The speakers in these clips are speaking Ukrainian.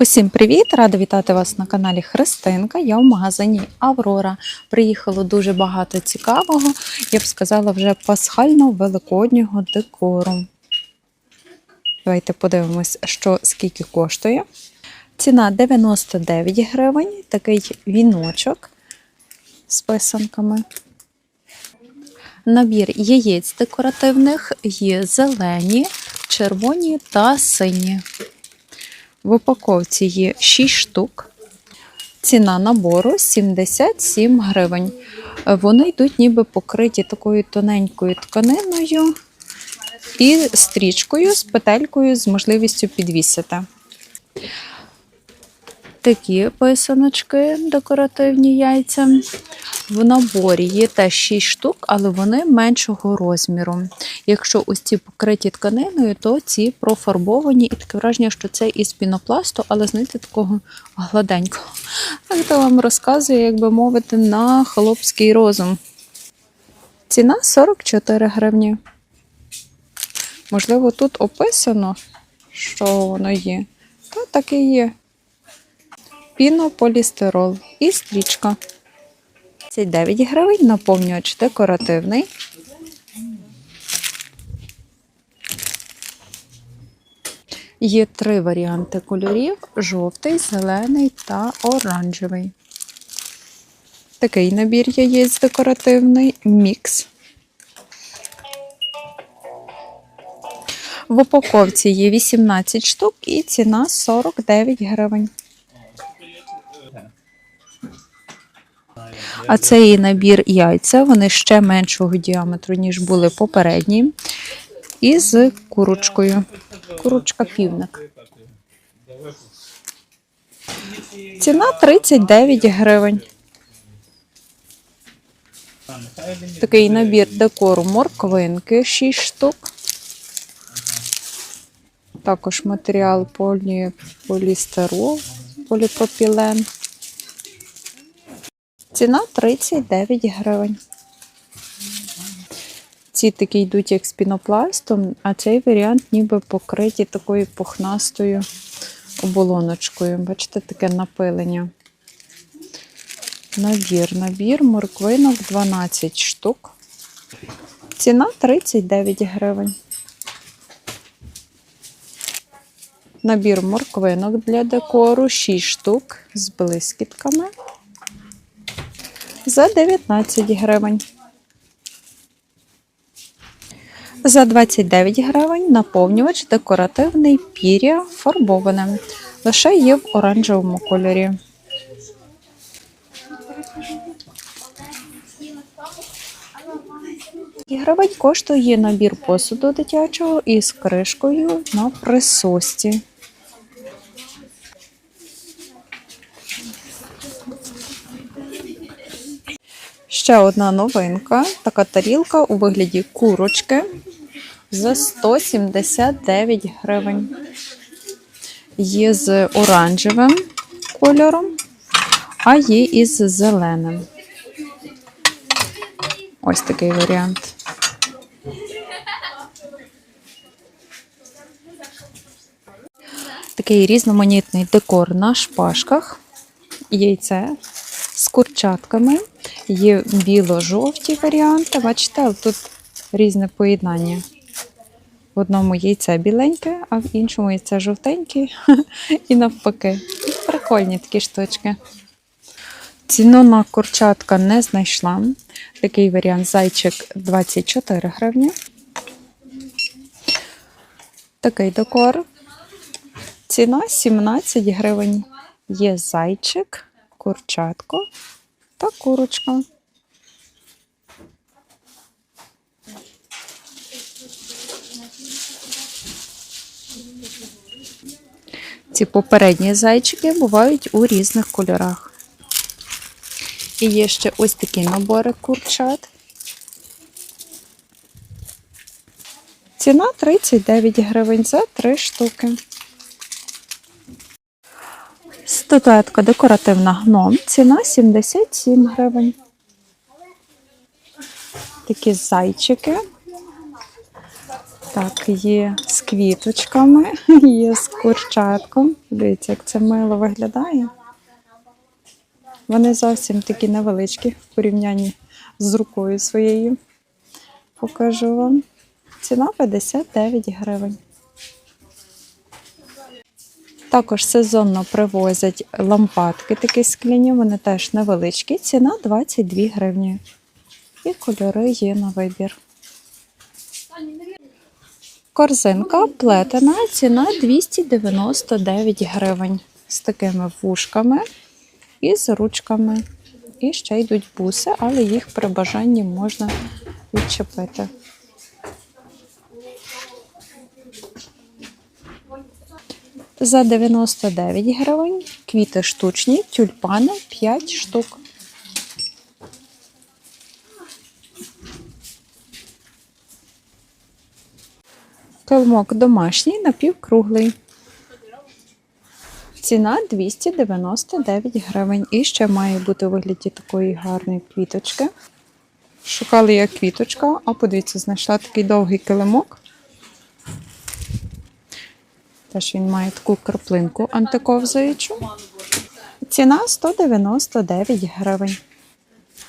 Усім привіт! Рада вітати вас на каналі Христинка. Я в магазині Аврора. Приїхало дуже багато цікавого, я б сказала, вже пасхально-великоднього декору. Давайте подивимось, що скільки коштує. Ціна 99 гривень, такий віночок з писанками. Набір яєць декоративних є зелені, червоні та сині. В упаковці є 6 штук. Ціна набору 77 гривень. Вони йдуть ніби покриті такою тоненькою тканиною і стрічкою з петелькою з можливістю підвісити. Такі писаночки, декоративні яйця. В наборі є теж 6 штук, але вони меншого розміру. Якщо ось ці покриті тканиною, то ці профарбовані, і таке враження, що це із пінопласту, але знаєте, такого гладенького. Так то вам розказує, як би мовити, на хлопський розум. Ціна 44 гривні. Можливо, тут описано, що воно є. Та так і є. Пінополістирол і стрічка. 39 гривень, наповнювач декоративний. Є три варіанти кольорів: жовтий, зелений та оранжевий. Такий набір яєць декоративний мікс. В упаковці є 18 штук і ціна 49 гривень. А це і набір яйця, вони ще меншого діаметру, ніж були попередні. І з курочкою. Курочка півник. Ціна 39 гривень. Такий набір декору морквинки 6 штук. Також матеріал полі... поліпропілен. Ціна 39 гривень. Ці такі йдуть як з пінопластом, а цей варіант ніби покриті такою пухнастою оболоночкою. Бачите, таке напилення. Набір, набір, морквинок 12 штук. Ціна 39 гривень. Набір морквинок для декору 6 штук з блискітками за 19 гривень. За 29 гривень наповнювач декоративний пір'я фарбоване. Лише є в оранжевому кольорі. Гривень коштує набір посуду дитячого із кришкою на присосці. Ще одна новинка. Така тарілка у вигляді курочки за 179 гривень. Є з оранжевим кольором, а є із зеленим. Ось такий варіант. Такий різноманітний декор на шпажках. Яйце з курчатками. Є біло-жовті варіанти. Бачите, тут різне поєднання. В одному яйце біленьке, а в іншому яйце жовтеньке і навпаки. Прикольні такі штучки. Ціну на курчатка не знайшла. Такий варіант зайчик 24 гривні. Такий декор. Ціна 17 гривень. Є зайчик, курчатко та курочка. Ці попередні зайчики бувають у різних кольорах. І є ще ось такі набори курчат. Ціна 39 гривень за 3 штуки. Статуетка декоративна гном. Ціна 77 гривень. Такі зайчики. Так, є з квіточками, є з курчатком. Дивіться, як це мило виглядає. Вони зовсім такі невеличкі в порівнянні з рукою своєю. Покажу вам. Ціна 59 гривень. Також сезонно привозять лампадки такі скляні, вони теж невеличкі. Ціна 22 гривні. І кольори є на вибір. Корзинка плетена, ціна 299 гривень. З такими вушками і з ручками. І ще йдуть буси, але їх при бажанні можна відчепити. За 99 гривень квіти штучні, тюльпани 5 штук. Килмок домашній напівкруглий. Ціна 299 гривень. І ще має бути у вигляді такої гарної квіточки. Шукали я квіточка, а подивіться, знайшла такий довгий килимок. Теж він має таку краплинку антиковзуючу. Ціна 199 гривень.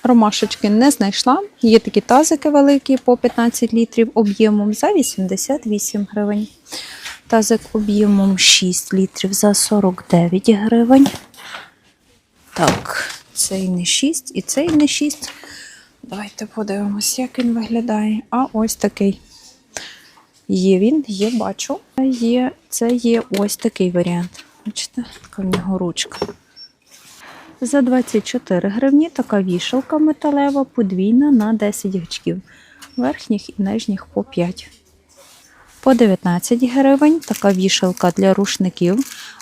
Ромашечки не знайшла. Є такі тазики великі по 15 літрів об'ємом за 88 гривень. Тазик об'ємом 6 літрів за 49 гривень. Так, цей не 6 і цей не 6. Давайте подивимось, як він виглядає. А ось такий. Є він, є, бачу. Є, це є ось такий варіант. Бачите, така в нього ручка. За 24 гривні така вішалка металева, подвійна на 10 гачків. Верхніх і нижніх по 5. По 19 гривень така вішалка для рушників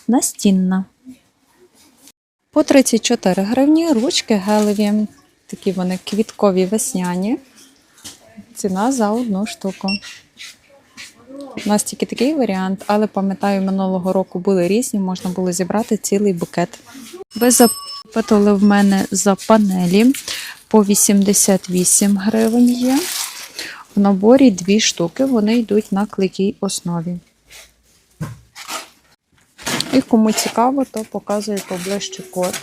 настінна. По 34 гривні ручки гелеві. Такі вони квіткові весняні. Ціна за одну штуку. У нас тільки такий варіант, але пам'ятаю, минулого року були різні, можна було зібрати цілий букет. Ви запитали в мене за панелі по 88 гривень є. В наборі дві штуки, вони йдуть на клейкій основі. І кому цікаво, то показую поближче код.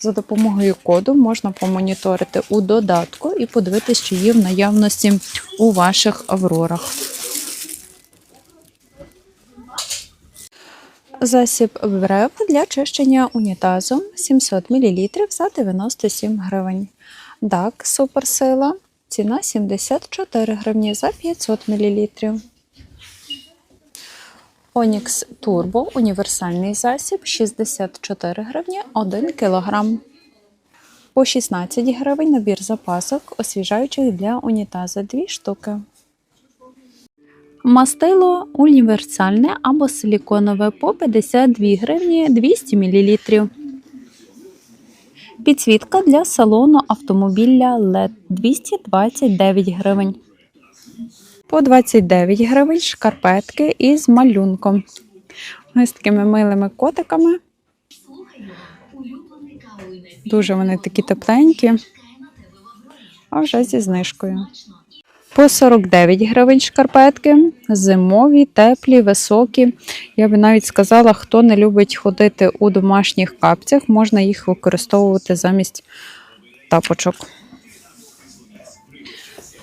За допомогою коду можна помоніторити у додатку і подивитися, чи є в наявності у ваших аврорах. Засіб БРЕВ для чищення унітазу 700 мл за 97 гривень. ДАК Суперсила. Ціна 74 гривні за 500 мл. Онікс Турбо універсальний засіб 64 гривні 1 кг. По 16 гривень набір запасок, освіжаючих для унітаза 2 штуки. Мастило універсальне або силіконове по 52 гривні 200 мл. Підсвітка для салону автомобіля LED 229 гривень. По 29 гривень шкарпетки із малюнком. Вони з такими милими котиками. Дуже вони такі тепленькі. А вже зі знижкою. По 49 гривень шкарпетки. Зимові, теплі, високі. Я би навіть сказала, хто не любить ходити у домашніх капцях, можна їх використовувати замість тапочок.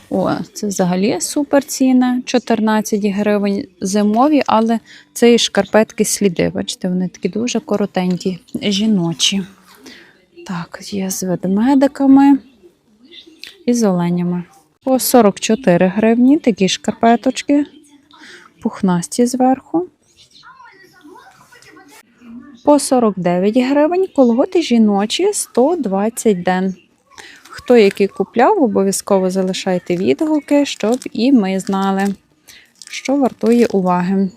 О, це взагалі супер ціна. 14 гривень зимові, але це і шкарпетки сліди. Бачите, вони такі дуже коротенькі, жіночі. Так, є з ведмедиками і з оленями. По 44 гривні такі шкарпеточки, пухнасті зверху. По 49 гривень колготи жіночі 120 ден. Хто який купляв, обов'язково залишайте відгуки, щоб і ми знали, що вартує уваги.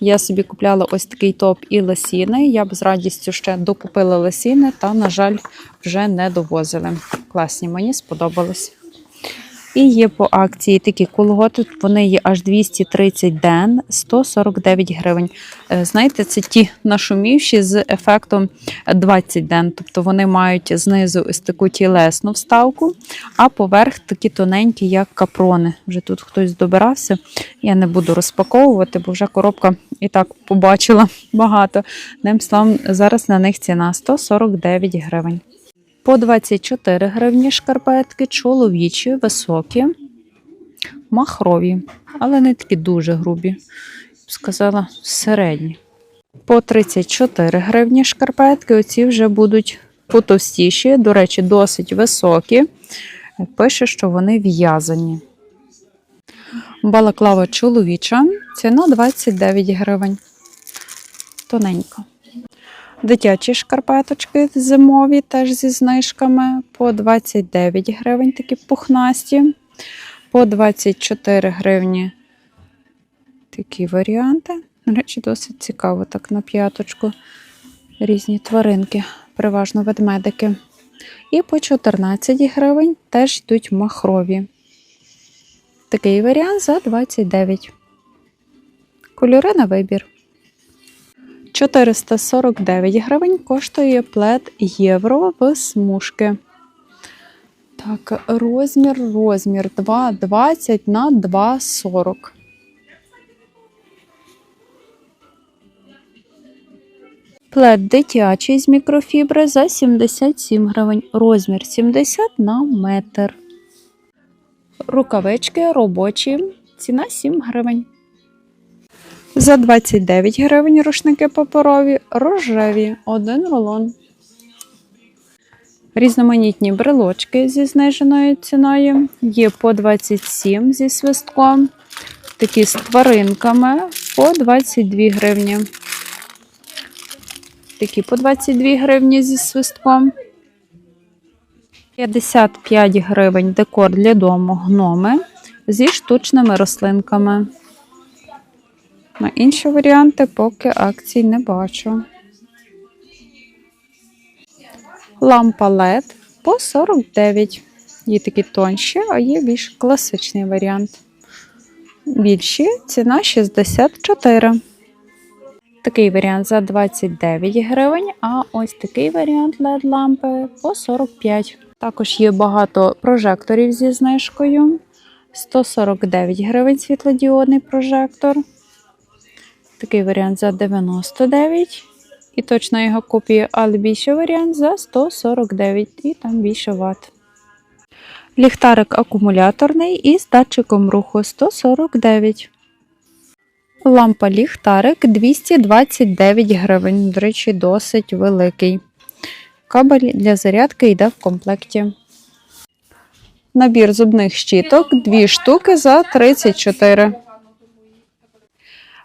Я собі купляла ось такий топ і лосіни. Я б з радістю ще докупила лосіни, та, на жаль, вже не довозили. Класні, мені сподобались. І є по акції такі колготи, вони є аж 230 ден, 149 гривень. Е, Знаєте, це ті нашумівші з ефектом 20 ден. Тобто вони мають знизу ось таку тілесну вставку, а поверх такі тоненькі, як капрони. Вже тут хтось добирався. Я не буду розпаковувати, бо вже коробка і так побачила багато. Ним словом, зараз на них ціна 149 гривень. По 24 гривні шкарпетки, чоловічі, високі, махрові, але не такі дуже грубі. Сказала, середні. По 34 гривні шкарпетки, оці вже будуть потовстіші, до речі, досить високі. Пише, що вони в'язані. Балаклава чоловіча, ціна 29 гривень. Тоненька. Дитячі шкарпеточки зимові, теж зі знижками по 29 гривень, такі пухнасті, по 24 гривні такі варіанти. До речі, досить цікаво, так на п'яточку. Різні тваринки, переважно ведмедики. І по 14 гривень теж йдуть махрові. Такий варіант за 29. Кольори на вибір. 449 гривень коштує плед євро в смужки. Так, розмір, розмір 2,20 на 2,40. Плед дитячий з мікрофібри за 77 гривень. Розмір 70 на метр. Рукавички робочі. Ціна 7 гривень. За 29 гривень рушники паперові, рожеві, один рулон. Різноманітні брелочки зі зниженою ціною. Є по 27 зі свистком. Такі з тваринками по 22 гривні. Такі по 22 гривні зі свистком. 55 гривень декор для дому гноми зі штучними рослинками. На інші варіанти поки акцій не бачу. Лампа LED по 49. Є такі тонші, а є більш класичний варіант. Більші ціна 64. Такий варіант за 29 гривень, а ось такий варіант LED лампи по 45. Також є багато прожекторів зі знижкою. 149 гривень світлодіодний прожектор. Такий варіант за 99. І точно його копія, але більший варіант за 149 і там більше ватт. Ліхтарик акумуляторний із датчиком руху 149. Лампа ліхтарик 229 гривень. До речі, досить великий. Кабель для зарядки йде в комплекті. Набір зубних щіток 2 штуки за 34.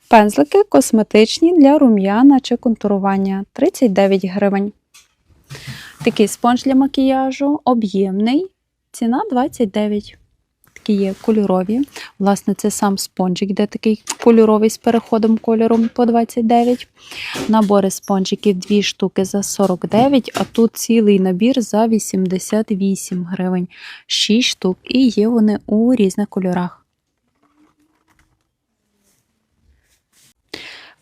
Пензлики косметичні для рум'яна чи контурування 39 гривень. Такий спонж для макіяжу об'ємний. Ціна 29. Такі є кольорові. Власне, це сам спонжик, де такий кольоровий з переходом кольором по 29. Набори спонжиків 2 штуки за 49, а тут цілий набір за 88 гривень. 6 штук. І є вони у різних кольорах.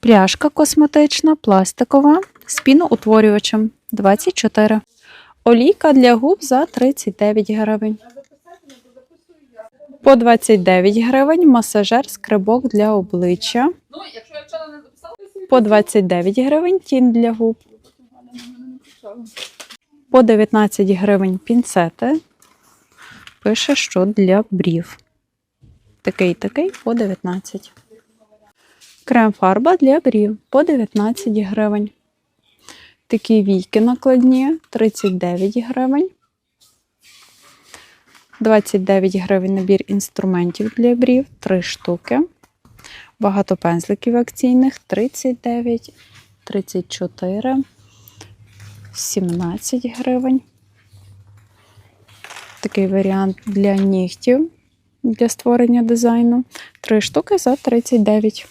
Пляшка косметична, пластикова, з піноутворювачем 24. Олійка для губ за 39 гривень. По 29 гривень масажер скрибок для обличчя. По 29 гривень тінь для губ. По 19 гривень пінцети. Пише, що для брів. Такий такий по 19. Крем-фарба для брів по 19 гривень. Такі війки накладні 39 гривень. 29 гривень набір інструментів для брів 3 штуки. Багато пензликів акційних 39, 34, 17 гривень. Такий варіант для нігтів для створення дизайну. 3 штуки за 39.